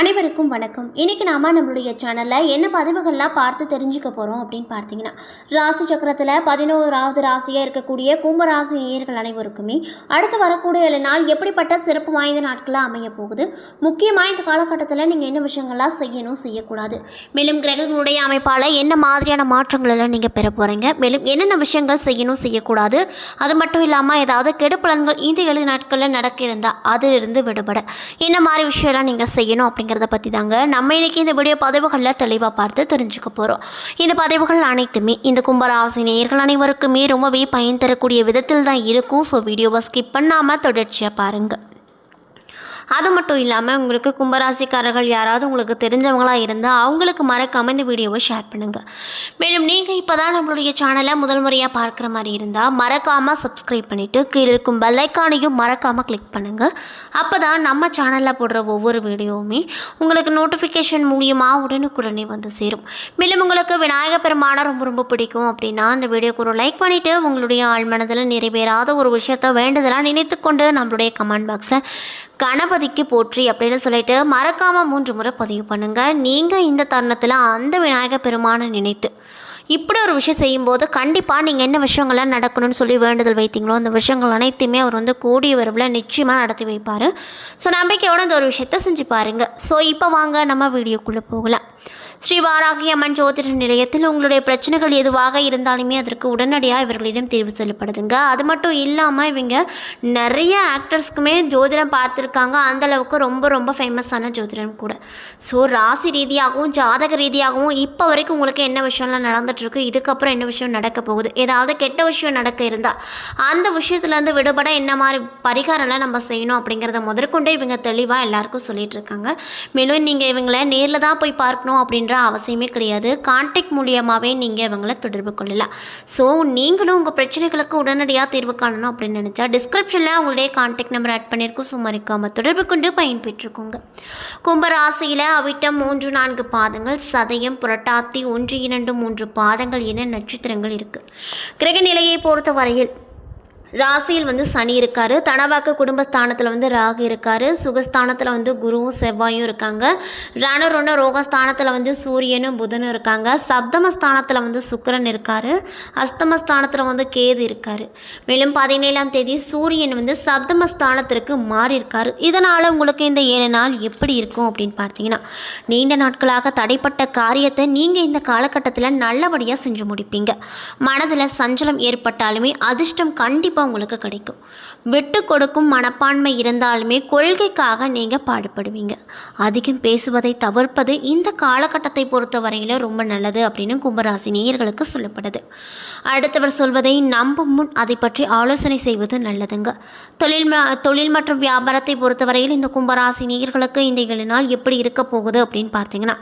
அனைவருக்கும் வணக்கம். இன்றைக்கி நாம நம்மளுடைய சேனலில் என்ன பதிவுகள்லாம் பார்த்து தெரிஞ்சுக்க போகிறோம் அப்படின்னு பார்த்தீங்கன்னா ராசி சக்கரத்தில் பதினோராவது ராசியாக இருக்கக்கூடிய கும்பராசி நேயர்கள் அனைவருக்குமே அடுத்து வரக்கூடிய நாள் எப்படிப்பட்ட சிறப்பு வாய்ந்த நாட்களாக அமைய போகுது? முக்கியமாக இந்த காலகட்டத்தில் நீங்கள் என்ன விஷயங்கள்லாம் செய்யணும் செய்யக்கூடாது. மேலும் கிரகங்களுடைய அமைப்பால் என்ன மாதிரியான மாற்றங்கள் எல்லாம் நீங்கள் பெற போகிறீங்க மேலும் என்னென்ன விஷயங்கள் செய்யணும் செய்யக்கூடாது? அது மட்டும் இல்லாமல் ஏதாவது கெடுப்பலன்கள் இந்த ஏழு நாட்களில் நடக்க இருந்தால் அதிலிருந்து விடுபட. என்ன மாதிரி விஷயம்லாம் நீங்கள் செய்யணும் அப்படிங்கிறத பற்றி தாங்க நம்ம இன்னைக்கு இந்த வீடியோ பதிவுகளில் தெளிவாக பார்த்து தெரிஞ்சுக்க போகிறோம் இந்த பதிவுகள் அனைத்துமே இந்த கும்பராசி நேயர்கள் அனைவருக்குமே ரொம்பவே பயன் தரக்கூடிய விதத்தில் தான் இருக்கும் ஸோ வீடியோவை ஸ்கிப் பண்ணாமல் தொடர்ச்சியாக பாருங்கள் அது மட்டும் இல்லாமல் உங்களுக்கு கும்பராசிக்காரர்கள் யாராவது உங்களுக்கு தெரிஞ்சவங்களாக இருந்தால் அவங்களுக்கு மறக்காமல் இந்த வீடியோவை ஷேர் பண்ணுங்கள் மேலும் நீங்கள் இப்போ தான் நம்மளுடைய சேனலை முதல் முறையாக பார்க்குற மாதிரி இருந்தால் மறக்காமல் சப்ஸ்கிரைப் பண்ணிவிட்டு கீழே இருக்கும் பெல்லைக்கானையும் மறக்காமல் கிளிக் பண்ணுங்கள் அப்போ தான் நம்ம சேனலில் போடுற ஒவ்வொரு வீடியோவுமே உங்களுக்கு நோட்டிஃபிகேஷன் மூலியமாக உடனுக்குடனே வந்து சேரும். மேலும் உங்களுக்கு விநாயகர் பெருமானை ரொம்ப ரொம்ப பிடிக்கும் அப்படின்னா அந்த வீடியோக்கு ஒரு லைக் பண்ணிவிட்டு உங்களுடைய ஆழ்மனதில் நிறைவேறாத ஒரு விஷயத்த வேண்டுதலாக நினைத்து கொண்டு நம்மளுடைய கமெண்ட் பாக்ஸில் கணபதிக்கு போற்றி அப்படின்னு சொல்லிட்டு மறக்காமல் மூன்று முறை பதிவு பண்ணுங்கள் நீங்கள் இந்த தருணத்தில் அந்த விநாயகர் பெருமானை நினைத்து இப்படி ஒரு விஷயம் செய்யும்போது கண்டிப்பாக நீங்கள் என்ன விஷயங்கள்லாம் நடக்கணும்னு சொல்லி வேண்டுதல் வைத்தீங்களோ அந்த விஷயங்கள் அனைத்துமே அவர் வந்து கூடிய வரவில் நிச்சயமாக நடத்தி வைப்பார். ஸோ நம்பிக்கையோடு இந்த ஒரு விஷயத்த செஞ்சு பாருங்கள் ஸோ இப்போ வாங்க நம்ம வீடியோக்குள்ளே போகலாம். ஸ்ரீ வாராகி அம்மன் ஜோதிட நிலையத்தில் உங்களுடைய பிரச்சனைகள் எதுவாக இருந்தாலுமே அதற்கு உடனடியாக இவர்களிடம் தீர்வு செல்லப்படுதுங்க. அது மட்டும் இல்லாமல் இவங்க நிறைய ஆக்டர்ஸ்க்குமே ஜோதிடம் பார்த்துருக்காங்க. அந்தளவுக்கு ரொம்ப ரொம்ப ஃபேமஸான ஜோதிடம் கூட. ஸோ ராசி ரீதியாகவும் ஜாதக ரீதியாகவும் இப்போ வரைக்கும் உங்களுக்கு என்ன விஷயம்லாம் நடந்துகிட்ருக்கு இதுக்கப்புறம் என்ன விஷயம் நடக்க போகுது? ஏதாவது கெட்ட விஷயம் நடக்க இருந்தால் அந்த விஷயத்துலேருந்து விடுபட என்ன மாதிரி பரிகாரம்லாம் நம்ம செய்யணும் அப்படிங்கிறத முதற்கொண்டு இவங்க தெளிவாக எல்லாருக்கும் சொல்லிகிட்டு இருக்காங்க. மேலும் நீங்கள் இவங்களை நேரில் தான் போய் பார்க்கணும் அப்படின்ற அவசியமே கிடையாது. கான்டாக்ட் மூலியமாகவே நீங்கள் இவங்களை தொடர்பு கொள்ளலாம். ஸோ நீங்களும் உங்கள் பிரச்சனைகளுக்கு உடனடியாக தீர்வு காணணும் அப்படின்னு நினச்சா டிஸ்கிரிப்ஷனில் உங்களுடைய கான்டாக்ட் நம்பர் ஆட் பண்ணியிருக்கோம் ஸோ தொடர்பு கொண்டு பயன்பெற்றுக்கோங்க. கும்பராசியில் அவிட்டம் மூன்று நான்கு பாதங்கள் சதயம் புரட்டாத்தி ஒன்று இரண்டு மூன்று பாதங்கள் என நட்சத்திரங்கள் இருக்குது கிரக நிலையை பொறுத்த வரையில் ராசியில் வந்து சனி இருக்கார். தனவாக்கு குடும்பஸ்தானத்தில் வந்து ராகு இருக்கார். சுகஸ்தானத்தில் வந்து குருவும் செவ்வாயும் இருக்காங்க. ரணருண ரோகஸ்தானத்தில் வந்து சூரியனும் புதனும் இருக்காங்க. சப்தமஸ்தானத்தில் வந்து சுக்கரன் இருக்கார். அஸ்தமஸ்தானத்தில் வந்து கேது இருக்கார். மேலும் பதினேழாம் தேதி சூரியன் வந்து சப்தமஸ்தானத்திற்கு மாறி இதனால் உங்களுக்கு இந்த ஏழு நாள் எப்படி இருக்கும் அப்படின்னு பார்த்தீங்கன்னா நீண்ட நாட்களாக தடைப்பட்ட காரியத்தை நீங்கள் இந்த காலகட்டத்தில் நல்லபடியாக செஞ்சு முடிப்பீங்க. மனதில் சஞ்சலம் ஏற்பட்டாலுமே அதிர்ஷ்டம் கண்டிப்பாக உங்களுக்கு கிடைக்கும். விட்டு கொடுக்கும் மனப்பான்மை இருந்தாலுமே கொள்கைக்காக நீங்கள் பாடுபடுவீங்க. அதிகம் பேசுவதை தவிர்ப்பது இந்த காலகட்டத்தை பொறுத்த வரையில் ரொம்ப நல்லது அப்படின்னு கும்பராசி நேயர்களுக்கு சொல்லப்படுது. அடுத்தவர் சொல்வதை நம்பும் முன் அதை பற்றி ஆலோசனை செய்வது நல்லதுங்க. தொழில் தொழில் மற்றும் வியாபாரத்தை பொறுத்தவரையில் இந்த கும்பராசி நேயர்களுக்கு இந்த நாள் எப்படி இருக்க போகுது அப்படின்னு பார்த்தீங்கன்னா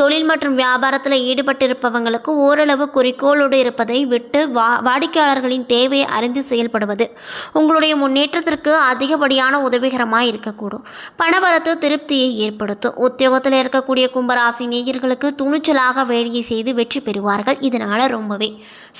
தொழில் மற்றும் வியாபாரத்தில் ஈடுபட்டிருப்பவங்களுக்கு ஓரளவு குறிக்கோளோடு இருப்பதை விட்டு வா வாடிக்கையாளர்களின் தேவையை அறிந்து செயல்படுவது உங்களுடைய முன்னேற்றத்திற்கு அதிகப்படியான உதவிகரமாக இருக்கக்கூடும். பணவரத்து திருப்தியை ஏற்படுத்தும். உத்தியோகத்தில் இருக்கக்கூடிய கும்பராசி நேயர்களுக்கு துணிச்சலாக வேலையை செய்து வெற்றி பெறுவார்கள். இதனால் ரொம்பவே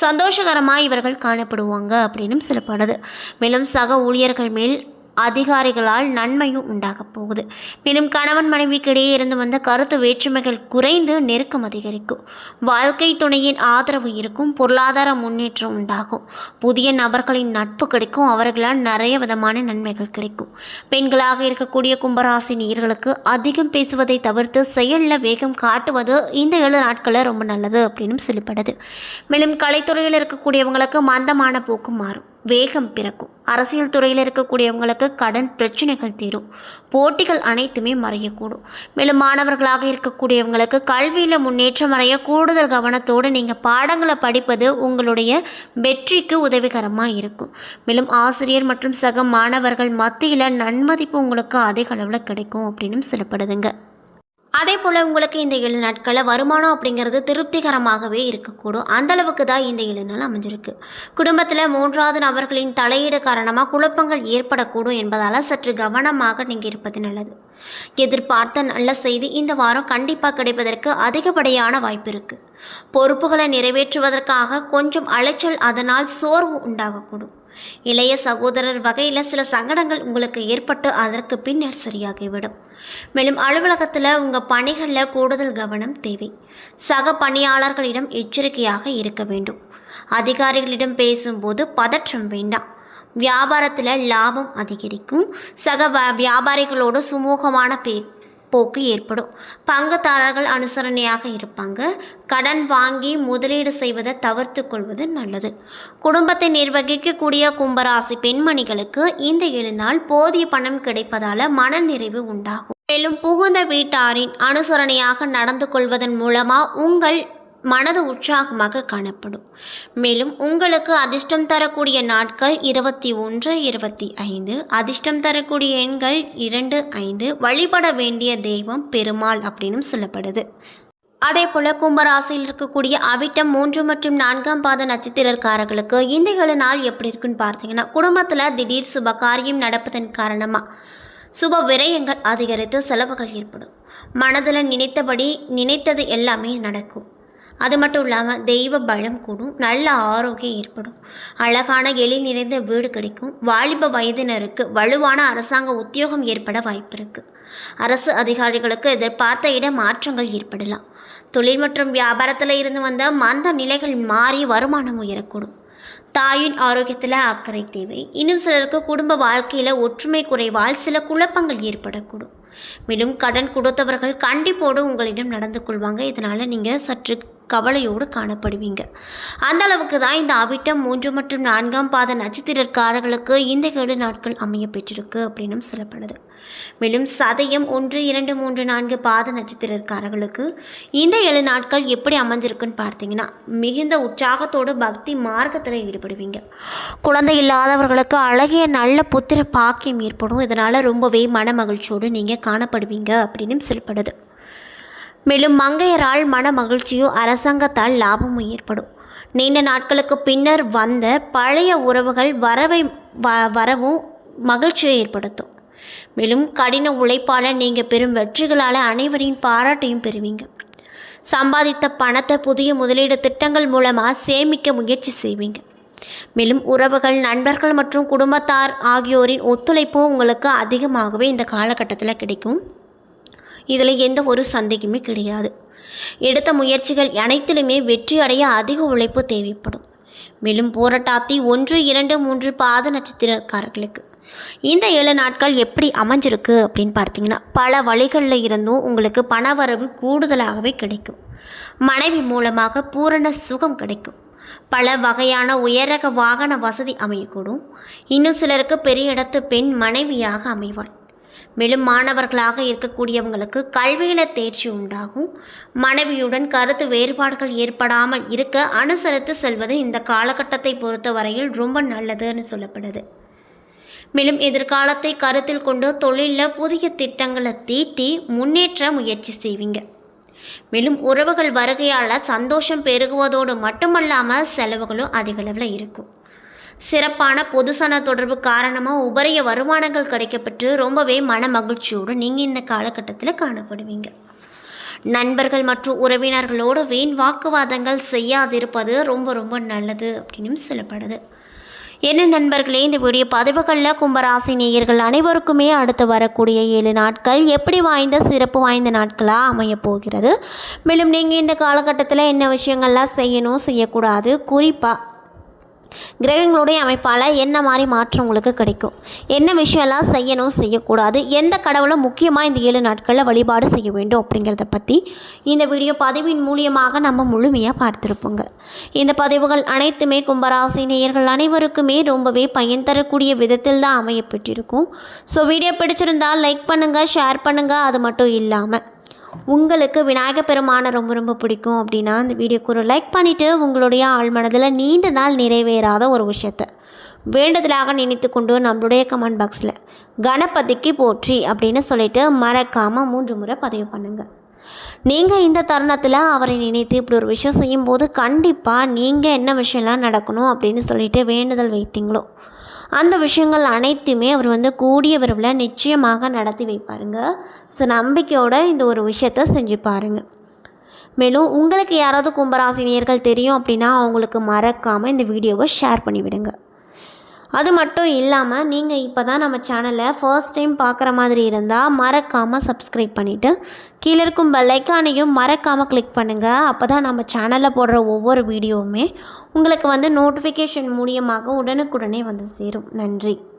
சந்தோஷகரமாக இவர்கள் காணப்படுவாங்க அப்படின்னு சொல்லப்படுது. மேலும் சக ஊழியர்கள் மேல் அதிகாரிகளால் நன்மையும் உண்டாகப் போகுது. மேலும் கணவன் மனைவிக்கு இடையே இருந்து வந்த கருத்து வேற்றுமைகள் குறைந்து நெருக்கம் அதிகரிக்கும். வாழ்க்கை துணையின் ஆதரவு இருக்கும் பொருளாதார முன்னேற்றம் உண்டாகும். புதிய நபர்களின் நட்பு கிடைக்கும் அவர்களால் நிறைய விதமான நன்மைகள் கிடைக்கும். பெண்களாக இருக்கக்கூடிய கும்பராசி நீர்களுக்கு அதிகம் பேசுவதை தவிர்த்து செயலில் வேகம் காட்டுவது இந்த ஏழு நாட்களில் ரொம்ப நல்லது அப்படின்னு சொல்லப்படுது மேலும் கலைத்துறையில் இருக்கக்கூடியவங்களுக்கு மந்தமான போக்கு மாறும். வேகம் பிறக்கும். அரசியல் துறையில் இருக்கக்கூடியவங்களுக்கு கடன் பிரச்சனைகள் தீரும். போட்டிகள் அனைத்துமே மறையக்கூடும். மேலும் மாணவர்களாக இருக்கக்கூடியவங்களுக்கு கல்வியில் முன்னேற்றம் அடைய கூடுதல் கவனத்தோடு நீங்கள் பாடங்களை படிப்பது உங்களுடைய வெற்றிக்கு உதவிகரமாக இருக்கும். மேலும் ஆசிரியர் மற்றும் சக மாணவர்கள் மத்தியில் நன்மதிப்பு உங்களுக்கு அதிக அளவில் கிடைக்கும் அப்படின்னு சொல்லப்படுதுங்க. அதே போல் உங்களுக்கு இந்த ஏழு நாட்களில் வருமானம் அப்படிங்கிறது திருப்திகரமாகவே இருக்கக்கூடும். அந்த அளவுக்கு தான் இந்த ஏழு நாள் அமைஞ்சிருக்கு. குடும்பத்தில் மூன்றாவது நபர்களின் தலையீடு காரணமாக குழப்பங்கள் ஏற்படக்கூடும் என்பதால் சற்று கவனமாக நீங்கள் இருப்பது நல்லது. எதிர்பார்த்த நல்ல செய்தி இந்த வாரம் கண்டிப்பாக கிடைப்பதற்கு அதிகப்படியான வாய்ப்பு இருக்குது பொறுப்புகளை நிறைவேற்றுவதற்காக கொஞ்சம் அலைச்சல் அதனால் சோர்வு உண்டாகக்கூடும். இளைய சகோதரர் வகையில் சில சங்கடங்கள் உங்களுக்கு ஏற்பட்டு அதற்கு பின்னர் சரியாகிவிடும். மேலும் அலுவலகத்தில் உங்கள் பணிகளில் கூடுதல் கவனம் தேவை. சக பணியாளர்களிடம் எச்சரிக்கையாக இருக்க வேண்டும். அதிகாரிகளிடம் பேசும்போது பதற்றம் வேண்டாம். வியாபாரத்தில் லாபம் அதிகரிக்கும். சக வ- வியாபாரிகளோடு சுமூகமான பே போக்கு ஏற்படும். பங்குதாரர்கள் அனுசரணையாக இருப்பாங்க. கடன் வாங்கி முதலீடு செய்வதை தவிர்த்து கொள்வது நல்லது. குடும்பத்தை நிர்வகிக்கக்கூடிய கும்பராசி பெண்மணிகளுக்கு இந்த ஏழு நாள் போதிய பணம் கிடைப்பதால மனநிறைவு உண்டாகும். மேலும் புகுந்த வீட்டாரின் அனுசரணையாக நடந்து கொள்வதன் மூலமாக உங்கள் மனது உற்சாகமாக காணப்படும். மேலும் உங்களுக்கு அதிர்ஷ்டம் தரக்கூடிய நாட்கள் இருபத்தி ஒன்று இருபத்தி ஐந்து. அதிர்ஷ்டம் தரக்கூடிய எண்கள் இரண்டு ஐந்து. வழிபட வேண்டிய தெய்வம் பெருமாள் அப்படின்னு சொல்லப்படுது. அதே போல கும்பராசியில் இருக்கக்கூடிய அவிட்டம் மூன்று மற்றும் நான்காம் பாத நட்சத்திரக்காரர்களுக்கு இந்த நாள் எப்படி இருக்குன்னு பார்த்தீங்கன்னா குடும்பத்தில் திடீர் சுப காரியம் நடப்பதன் காரணமாக சுப விரயங்கள் அதிகரித்து செலவுகள் ஏற்படும். மனதில் நினைத்தபடி நினைத்தது எல்லாமே நடக்கும். அது மட்டும் இல்லாமல் தெய்வ பலம் கூடும் நல்ல ஆரோக்கியம் ஏற்படும். அழகான எழில் நிறைந்த வீடு கிடைக்கும். வாலிப வயதினருக்கு வலுவான அரசாங்க உத்தியோகம் ஏற்பட வாய்ப்பு இருக்குது அரசு அதிகாரிகளுக்கு எதிர்பார்த்த இட மாற்றங்கள் ஏற்படலாம். தொழில் மற்றும் வியாபாரத்தில் இருந்து வந்த மந்த நிலைகள் மாறி வருமானம் உயரக்கூடும். தாயின் ஆரோக்கியத்தில் அக்கறை தேவை. இன்னும் சிலருக்கு குடும்ப வாழ்க்கையில் ஒற்றுமை குறைவால் சில குழப்பங்கள் ஏற்படக்கூடும். மேலும் கடன் கொடுத்தவர்கள் கண்டிப்போடு உங்களிடம் நடந்து கொள்வாங்க. இதனால் நீங்கள் சற்று கவலையோடு காணப்படுவீங்க. அந்த அளவுக்கு தான் இந்த அவிட்டம் மூன்று மற்றும் நான்காம் பாத நட்சத்திரக்காரர்களுக்கு இந்த ஏழு நாட்கள் அமைய பெற்றிருக்கு அப்படின்னும் சொல்லப்படுது. மேலும் சதயம் ஒன்று இரண்டு மூன்று நான்கு பாத நட்சத்திரக்காரர்களுக்கு இந்த ஏழு நாட்கள் எப்படி அமைஞ்சிருக்குன்னு பார்த்தீங்கன்னா மிகுந்த உற்சாகத்தோடு பக்தி மார்க்கத்தில் ஈடுபடுவீங்க. குழந்தை இல்லாதவர்களுக்கு அழகிய நல்ல புத்திர பாக்கியம் ஏற்படும். இதனால் ரொம்பவே மன மகிழ்ச்சியோடு நீங்கள் காணப்படுவீங்க அப்படின்னு சொல்லப்படுது. மேலும் மங்கையரால் மன மகிழ்ச்சியும் அரசாங்கத்தால் லாபமும் ஏற்படும். நீண்ட நாட்களுக்கு பின்னர் வந்த பழைய உறவுகள் வரவை வ வரவும் மகிழ்ச்சியை ஏற்படுத்தும். மேலும் கடின உழைப்பால் நீங்கள் பெறும் வெற்றிகளால் அனைவரின் பாராட்டையும் பெறுவீங்க. சம்பாதித்த பணத்தை புதிய முதலீடு திட்டங்கள் மூலமாக சேமிக்க முயற்சி செய்வீங்க. மேலும் உறவுகள் நண்பர்கள் மற்றும் குடும்பத்தார் ஆகியோரின் ஒத்துழைப்பு உங்களுக்கு அதிகமாகவே இந்த காலகட்டத்தில் கிடைக்கும். இதில் எந்த ஒரு சந்தேகமே கிடையாது. எடுத்த முயற்சிகள் அனைத்திலுமே வெற்றி அடைய அதிக உழைப்பு தேவைப்படும். மேலும் போராட்டாத்தி ஒன்று இரண்டு மூன்று பாத நட்சத்திரக்காரர்களுக்கு. இந்த ஏழு நாட்கள் எப்படி அமைஞ்சிருக்கு அப்படின்னு பார்த்தீங்கன்னா பல வழிகளில் இருந்தும் உங்களுக்கு பணவரவு கூடுதலாகவே கிடைக்கும். மனைவி மூலமாக பூரண சுகம் கிடைக்கும். பல வகையான உயரக வாகன வசதி அமையக்கூடும். இன்னும் சிலருக்கு பெரிய இடத்து பெண் மனைவியாக அமைவாள். மேலும் மாணவர்களாக இருக்கக்கூடியவங்களுக்கு கல்வியில் தேர்ச்சி உண்டாகும். மனைவியுடன் கருத்து வேறுபாடுகள் ஏற்படாமல் இருக்க அனுசரித்து செல்வது இந்த காலகட்டத்தை பொறுத்தவரையில் ரொம்ப நல்லதுன்னு சொல்லப்படுது. மேலும் எதிர்காலத்தை கருத்தில் கொண்டு தொழிலில் புதிய திட்டங்களை தீட்டி முன்னேற்ற முயற்சி செய்வீங்க. மேலும் உறவுகள் வருகையால் சந்தோஷம் பெருகுவதோடு மட்டுமல்லாமல் செலவுகளும் அதிகளவில் இருக்கும். சிறப்பான பொதுசன தொடர்பு காரணமாக உபரிய வருமானங்கள் கிடைக்கப்பெற்று ரொம்பவே மன மகிழ்ச்சியோடு நீங்கள் இந்த காலகட்டத்தில் காணப்படுவீங்க. நண்பர்கள் மற்றும் உறவினர்களோடு வீண் வாக்குவாதங்கள் செய்யாதிருப்பது ரொம்ப ரொம்ப நல்லது அப்படின்னு சொல்லப்படுது. என்ன நண்பர்களே இந்த வீடியோ பதிவுகளில் கும்பராசி நேயர்கள் அனைவருக்குமே அடுத்து வரக்கூடிய ஏழு நாட்கள் எப்படி வாய்ந்த சிறப்பு வாய்ந்த நாட்களாக அமையப் போகிறது? மேலும் நீங்கள் இந்த காலகட்டத்தில் என்ன விஷயங்கள்லாம் செய்யணும் செய்யக்கூடாது குறிப்பாக கிரகங்களுடைய அமைப்பால் என்ன மாதிரி மாற்றம் உங்களுக்கு கிடைக்கும்? என்ன விஷயம்லாம் செய்யணும் செய்யக்கூடாது? எந்த கடவுளை முக்கியமாக இந்த ஏழு நாட்களில் வழிபாடு செய்ய வேண்டும் அப்படிங்கிறத பற்றி இந்த வீடியோ பதிவின் மூலியமாக நம்ம முழுமையாக பார்த்துருப்போங்க. இந்த பதிவுகள் அனைத்துமே கும்பராசி நேயர்கள் அனைவருக்குமே ரொம்பவே பயன் தரக்கூடிய விதத்தில் தான் அமையப்பட்டிருக்கும் ஸோ வீடியோ பிடிச்சிருந்தால் லைக் பண்ணுங்கள் ஷேர் பண்ணுங்கள் அது மட்டும் இல்லாமல் உங்களுக்கு விநாயகர் பெருமானை ரொம்ப ரொம்ப பிடிக்கும் அப்படின்னா அந்த வீடியோக்கு ஒரு லைக் பண்ணிவிட்டு உங்களுடைய ஆழ்மனதில் நீண்ட நாள் நிறைவேறாத ஒரு விஷயத்தை வேண்டுதலாக நினைத்து கொண்டு நம்மளுடைய கமெண்ட் பாக்ஸில் கணபதிக்கு போற்றி அப்படின்னு சொல்லிட்டு மறக்காமல் மூன்று முறை பதிவு பண்ணுங்கள் நீங்கள் இந்த தருணத்தில் அவரை நினைத்து இப்படி ஒரு விஷயம் செய்யும்போது கண்டிப்பாக நீங்கள் என்ன விஷயம்லாம் நடக்கணும் அப்படின்னு சொல்லிட்டு வேண்டுதல் வைத்தீங்களோ அந்த விஷயங்கள் அனைத்துமே அவர் வந்து கூடிய விரைவில் நிச்சயமாக நடத்தி வைப்பாருங்க. ஸோ நம்பிக்கையோட இந்த ஒரு விஷயத்த செஞ்சு பாருங்க. மேலும் உங்களுக்கு யாராவது கும்பராசினியர்கள் தெரியும் அப்படின்னா அவங்களுக்கு மறக்காமல் இந்த வீடியோவை ஷேர் பண்ணிவிடுங்க. அது மட்டும் இல்லாமல் நீங்கள் இப்போ தான் நம்ம சேனலை ஃபர்ஸ்ட் டைம் பார்க்குற மாதிரி இருந்தால் மறக்காமல் சப்ஸ்கிரைப் பண்ணிவிட்டு கீழே இருக்கும் பெல்லைக்கானையும் மறக்காமல் கிளிக் பண்ணுங்கள் அப்போ தான் நம்ம சேனலில் போடுற ஒவ்வொரு வீடியோவுமே உங்களுக்கு வந்து நோட்டிஃபிகேஷன் மூலியமாக உடனுக்குடனே வந்து சேரும். நன்றி.